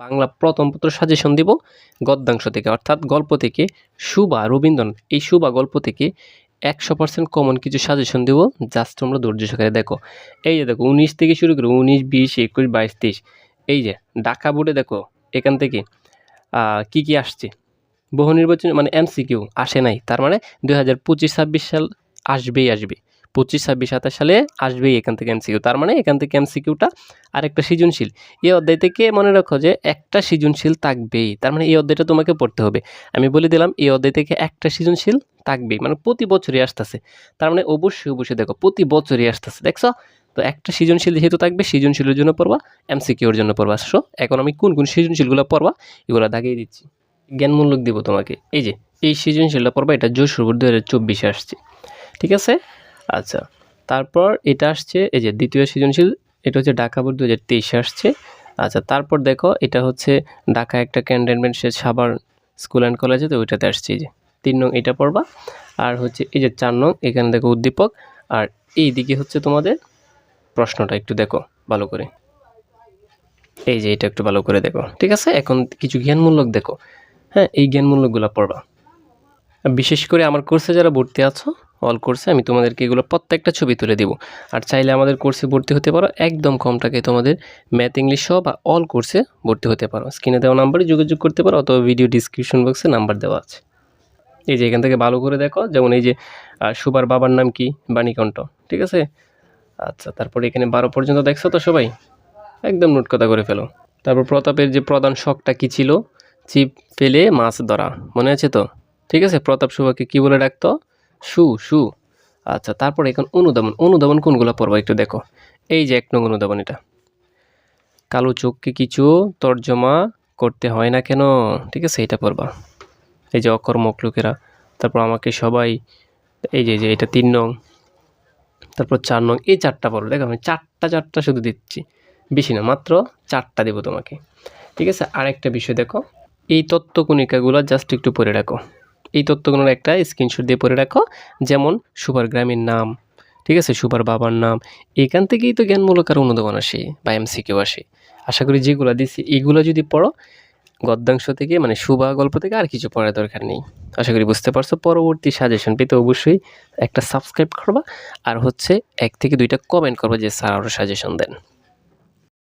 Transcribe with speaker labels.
Speaker 1: বাংলা প্রথম পত্র সাজেশন দিব গদ্যাংশ থেকে, অর্থাৎ গল্প থেকে সুবা, রবীন্দ্রনাথ, এই সুবা গল্প থেকে একশো পার্সেন্ট কমন কিছু সাজেশন দেবো, জাস্ট তোমরা ধৈর্য সহকারে দেখো। এই যে দেখো, উনিশ থেকে শুরু করে উনিশ, বিশ, একুশ, বাইশ, তেইশ, এই যে ঢাকা বোর্ডে দেখো, এখান থেকে কি কি আসছে? বহু নির্বাচন মানে এমসিকিউ আসে নাই, তার মানে দুই হাজার পঁচিশ ছাব্বিশ সাল আসবেই আসবে। পঁচিশ, ছাব্বিশ, সাতাশ সালে আসবেই এখান থেকে এমসিকিউ তার মানে এখান থেকে এমসিকিউটা আরেকটা সৃজনশীল। এই অধ্যায় থেকে মনে রাখো যে একটা সৃজনশীল থাকবেই। তার মানে এই অধ্যায়টা তোমাকে পড়তে হবে। আমি বলে দিলাম, এই অধ্যায় থেকে একটা সৃজনশীল থাকবেই। মানে প্রতি বছরই আসতেছে। তার মানে অবশ্যই অবশ্যই দেখো, প্রতি বছরই আসতেছে। দেখছ? তো একটা সৃজনশীল যেহেতু থাকবে, সৃজনশীলের জন্য পড়বা এমসিকিউর জন্য পড়বা। আসো এখন আমি কোন কোন সৃজনশীলগুলো পড়বা, এগুলো দাগিয়ে দিচ্ছি। জ্ঞানমূলক দিব তোমাকে। এই যে, এই সৃজনশীলটা পড়বা, এটা জোর যশোর দু হাজার চব্বিশে আসছে। ঠিক আছে? আচ্ছা তারপর এটা আসছে, এই যে দ্বিতীয় সৃজনশীল, এটা হচ্ছে ঢাকা বোর্ড দু আসছে। আচ্ছা তারপর দেখো, এটা হচ্ছে ঢাকা একটা ক্যান্টনমেন্ট, সে সাবার স্কুল অ্যান্ড কলেজে, তো ওইটাতে আসছে, এই যে তিন নং এটা পড়বা। আর হচ্ছে এই যে চার নং, এখানে দেখো উদ্দীপক। আর এই দিকে হচ্ছে তোমাদের প্রশ্নটা, একটু দেখো, ভালো করে। এই যে এটা একটু ভালো করে দেখো, ঠিক আছে? এখন কিছু জ্ঞানমূলক দেখো। হ্যাঁ এই জ্ঞানমূলকগুলো পড়বা। বিশেষ করে আমার কোর্সে যারা ভর্তি আছো অল কোর্সে আমি তোমাদেরকে এগুলো প্রত্যেকটা ছবি তুলে দিব। আর চাইলে আমাদের কোর্সে ভর্তি হতে পারো, একদম কম টাকায় তোমাদের ম্যাথ ইংলিশ সহ বা অল কোর্সে ভর্তি হতে পারো। স্ক্রিনে দেওয়া নাম্বারে যোগাযোগ করতে পারো অথবা ভিডিও ডিসক্রিপশন বক্সে নাম্বার দেওয়া আছে। এই যে এখান থেকে ভালো করে দেখো, যেমন এই যে সুবার বাবার নাম কি? বাণীকণ্ঠ, ঠিক আছে? আচ্ছা তারপরে এখানে বারো পর্যন্ত দেখছ তো সবাই? একদম নোট কথা করে ফেলো। তারপর প্রতাপের যে প্রধান শখটা কি ছিল? ছিপ ফেলে মাছ ধরা, মনে আছে তো? ঠিক আছে? প্রতাপ সুভাকে কি বলে ডাকতো? সু সু। আচ্ছা তারপর এখন অনুধাবন অনুধাবন কোনগুলো পড়ব একটু দেখো। এই যে এক নং অনুধাবন এটা। কালো চোখকে কিছু তর্জমা করতে হয় না কেন? ঠিক আছে এটা পড়বা। এই যে অকর্মক লোকেরা। তারপর আমাকে সবাই, এই যে যে, এটা তিন নং। তারপর চার নং। এই চারটা পড়ো। দেখো, আমি চারটা চারটা শুধু দিচ্ছি। বেশি না, মাত্র চারটা দেবো তোমাকে। ঠিক আছে, আরেকটা বিষয় দেখো। এই তত্ত্বকণিকাগুলো জাস্ট একটু পড়ে রাখো। এই তত্ত্বগুলোর একটা স্ক্রিনশট দিয়ে পড়ে রাখো। যেমন সুপার গ্রামের নাম। ঠিক আছে? সুপার বাবার নাম। এখান থেকেই তো জ্ঞানমূলক আর অনুধাবন আসে বা এমসিকিউ আসে। আশা করি যেগুলো দিছি, এগুলো যদি পড়ো, গদ্যাংশ থেকে মানে সুবা গল্প থেকে আর কিছু পড়ার দরকার নেই। আশা করি বুঝতে পারছ। পরবর্তী সাজেশন পেতে অবশ্যই একটা সাবস্ক্রাইব করবা। আর হচ্ছে, এক থেকে দুইটা কমেন্ট করবা যে স্যার আরও সাজেশন দেন।